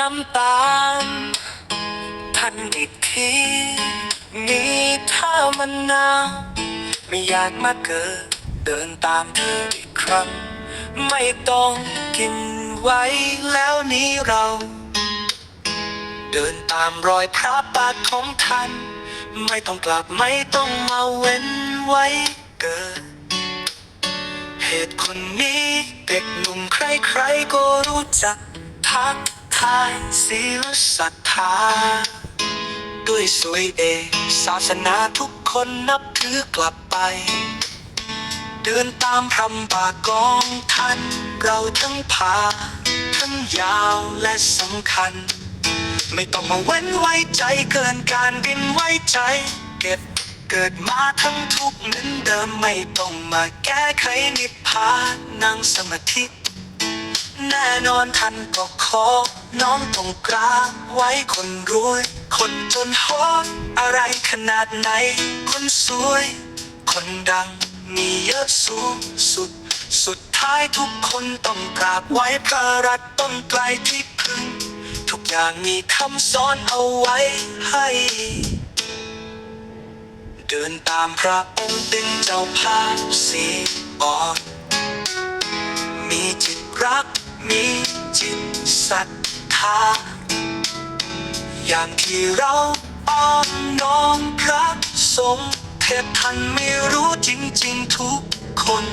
น้ำตาลทันอีกทีนี้ถ้ามันหนาไม่อยากมาเกิดเดินตามเธออีกครั้ง ไม่ต้องกินไว้แล้วนี้เรา เดินตามรอยพระบาทของท่าน ไม่ต้องกลับไม่ต้องมาเว้นไว้เกิด เหตุคนนี้เด็กหนุ่มใครๆก็รู้จักทัก ทายศีลศรัทธา ด้วยสวยเอ ศาสนาทุกคนนับถือกลับไป เดินตามพรำบากองท่านเราทั้งพา ทั้งยาวและสำคัญ ไม่ต้องมาเว้นไว้ใจเกินการบินไว้ใจ เก็บเกิดมาทั้งทุกข์เหนเดิมไม่ต้องมาแก้ไขนิพพานนั่งสมาธิ แน่นอนท่านก็ขอ น้องต้องกราบไว้คนรวย คนจนฮออะไรขนาดไหน คนสวย คนดังมีเยอะสูงสุด สุดท้ายทุกคนต้องกราบไว้พระรัตน์ต้นไกลที่พึ่ง ทุกอย่างมีคำสอนเอาไว้ให้ เดินตามพระองค์เป็นเจ้าภาพสีอ่อน มีจิตศรัทธา อย่างที่เราอ้อนน้อมพระสงฆ์เทพท่านไม่รู้จริงๆทุกคน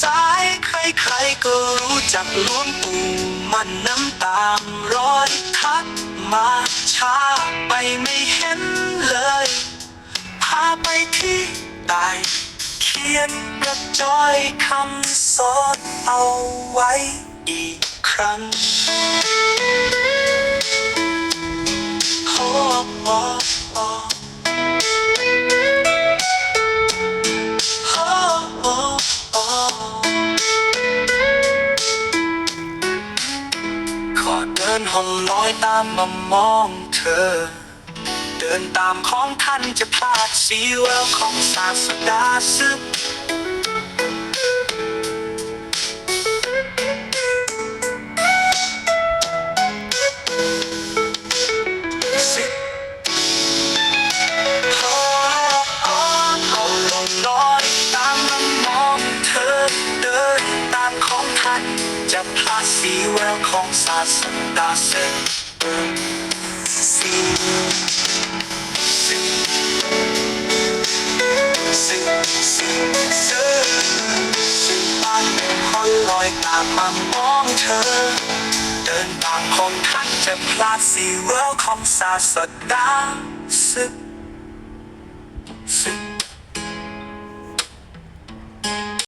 สายใครๆก็รู้จักหลวงปู่มันน้ำตามรอยทักมาช้าไปไม่เห็นเลย พาไปที่ใต้เขียนกระจอยคำสอนเอาไว้อีกครั้งโอ้โอ้โอ้โอ้โอ้ขอเดินห้องน้อยตามมามองเธอ เดินตามของท่านจะพลาดสีแววของศาสดาซึกสิเอาลงน้อยตามมามองเธอเดินตามของท่านจะพลาดสีแววของศาสดาซึกามมามองเธอ เดินบางคนท่านจะพลาดสีเวลของซาสดา